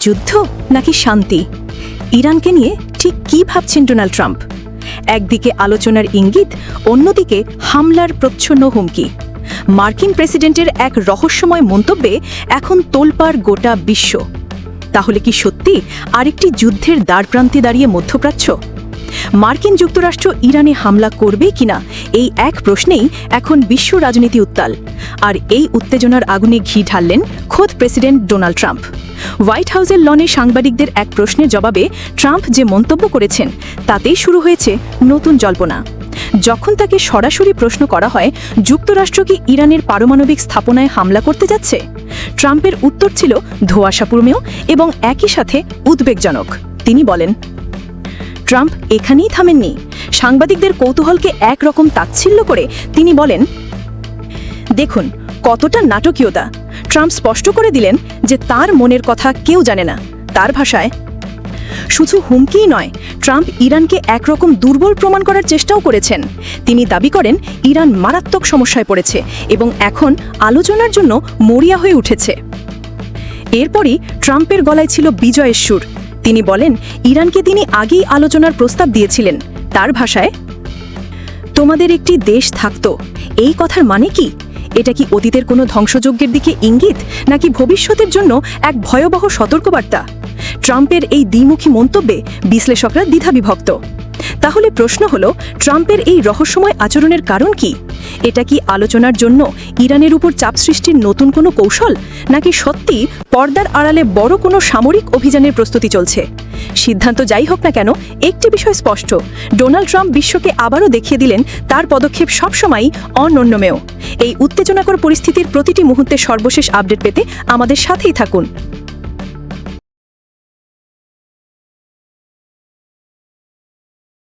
যুদ্ধ নাকি শান্তি? ইরানকে নিয়ে ঠিক কী ভাবছেন ডোনাল্ড ট্রাম্প? একদিকে আলোচনার ইঙ্গিত, অন্যদিকে হামলার প্রচ্ছন্ন হুমকি। মার্কিন প্রেসিডেন্টের এক রহস্যময় মন্তব্যে এখন তোলপাড় গোটা বিশ্ব। তাহলে কি সত্যি আরেকটি যুদ্ধের দ্বারপ্রান্তে দাঁড়িয়ে মধ্যপ্রাচ্য? মার্কিন যুক্তরাষ্ট্র ইরানে হামলা করবে কিনা? এই এক প্রশ্নেই এখন বিশ্ব রাজনীতি উত্তাল। আর এই উত্তেজনার আগুনে ঘি ঢাললেন খোদ প্রেসিডেন্ট ডোনাল্ড ট্রাম্প। হোয়াইট হাউসের লনে সাংবাদিকদের এক প্রশ্নের জবাবে ট্রাম্প যে মন্তব্য করেছেন, তাতেই শুরু হয়েছে নতুন জল্পনা। যখন তাকে সরাসরি প্রশ্ন করা হয়, যুক্তরাষ্ট্র কি ইরানের পারমাণবিক স্থাপনায় হামলা করতে যাচ্ছে? ট্রাম্পের উত্তর ছিল ধোয়াশাপুরমেয় এবং একই সাথে উদ্বেগজনক। তিনি বলেন, ট্রাম্প এখানেই থামেননি। সাংবাদিকদের কৌতূহলকে একরকম তাচ্ছিল্য করে তিনি বলেন, দেখুন, কতটা নাটকীয়তা। ট্রাম্প স্পষ্ট করে দিলেন যে তার মনের কথা কেউ জানে না। তার ভাষায়, শুধু হুমকিই নয়, ট্রাম্প ইরানকে একরকম দুর্বল প্রমাণ করার চেষ্টাও করেছেন। তিনি দাবি করেন, ইরান মারাত্মক সমস্যায় পড়েছে এবং এখন আলোচনার জন্য মরিয়া হয়ে উঠেছে। এরপরই ট্রাম্পের গলায় ছিল বিজয়ের সুর। তিনি বলেন, ইরানকে তিনি আগেই আলোচনার প্রস্তাব দিয়েছিলেন। তার ভাষায়, তোমাদের একটি দেশ থাকতো। এই কথার মানে কি? এটা কি অতীতের কোনো ধ্বংসযজ্ঞের দিকে ইঙ্গিত, নাকি ভবিষ্যতের জন্য এক ভয়াবহ সতর্কবার্তা? ট্রাম্পের এই দ্বিমুখী মন্তব্যে বিশ্লেষকরা দ্বিধাবিভক্ত। তাহলে প্রশ্ন হল, ট্রাম্পের এই রহস্যময় আচরণের কারণ কি? এটা কি আলোচনার জন্য ইরানের উপর চাপ সৃষ্টির নতুন কোনো কৌশল, নাকি সত্যি পর্দার আড়ালে বড় কোনো সামরিক অভিযানের প্রস্তুতি চলছে? সিদ্ধান্ত যাই হোক না কেন, একটি বিষয় স্পষ্ট। ডোনাল্ড ট্রাম্প বিশ্বকে আবারও দেখিয়ে দিলেন তার পদক্ষেপ সবসময়ই অনন্যমেয়। এই উত্তেজনাকর পরিস্থিতির প্রতিটি মুহূর্তে সর্বশেষ আপডেট পেতে আমাদের সাথেই থাকুন।